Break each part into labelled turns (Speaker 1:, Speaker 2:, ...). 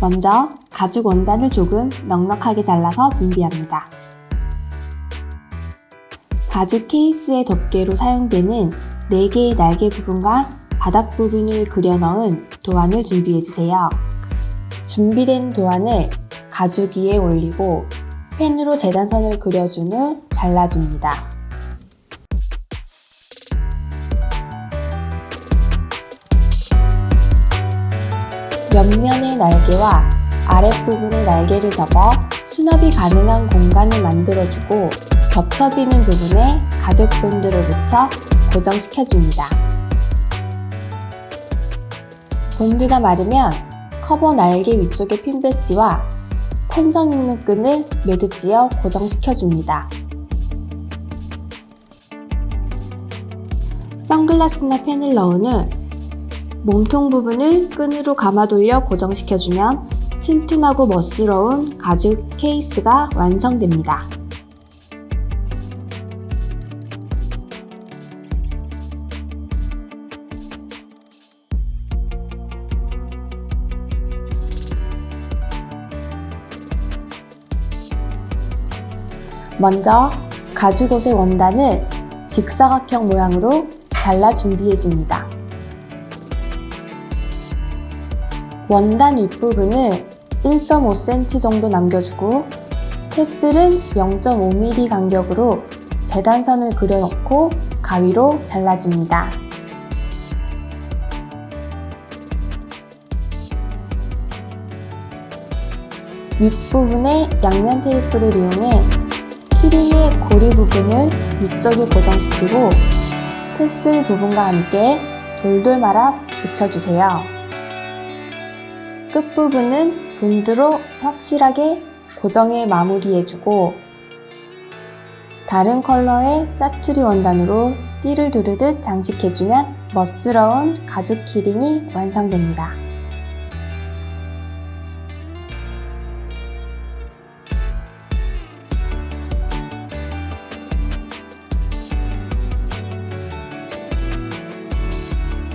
Speaker 1: 먼저 가죽 원단을 조금 넉넉하게 잘라서 준비합니다. 가죽 케이스의 덮개로 사용되는 4개의 날개 부분과 바닥 부분을 그려 넣은 도안을 준비해 주세요. 준비된 도안을 가죽 위에 올리고 펜으로 재단선을 그려준 후 잘라줍니다. 옆면의 날개와 아랫부분의 날개를 접어 수납이 가능한 공간을 만들어주고 겹쳐지는 부분에 가죽 본드를 붙여 고정시켜줍니다. 본드가 마르면 커버 날개 위쪽의 핀 배지와 텐성 있는 끈을 매듭지어 고정시켜줍니다. 선글라스나 펜을 넣은 후 몸통 부분을 끈으로 감아 돌려 고정시켜주면 튼튼하고 멋스러운 가죽 케이스가 완성됩니다. 먼저 가죽옷의 원단을 직사각형 모양으로 잘라 준비해 줍니다. 원단 윗부분을 1.5cm 정도 남겨주고 테슬은 0.5mm 간격으로 재단선을 그려놓고 가위로 잘라줍니다. 윗부분에 양면 테이프를 이용해 키링의 고리 부분을 위쪽에 고정시키고 테슬 부분과 함께 돌돌 말아 붙여주세요. 끝부분은 본드로 확실하게 고정해 마무리해주고 다른 컬러의 짜투리 원단으로 띠를 두르듯 장식해주면 멋스러운 가죽 키링이 완성됩니다.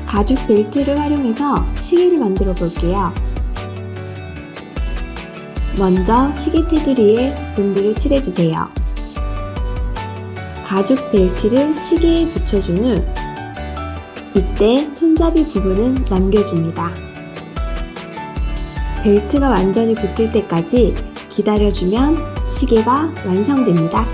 Speaker 1: 가죽 벨트를 활용해서 시계를 만들어 볼게요. 먼저 시계 테두리에 본드를 칠해주세요. 가죽 벨트를 시계에 붙여준 후 이때 손잡이 부분은 남겨줍니다. 벨트가 완전히 붙을 때까지 기다려주면 시계가 완성됩니다.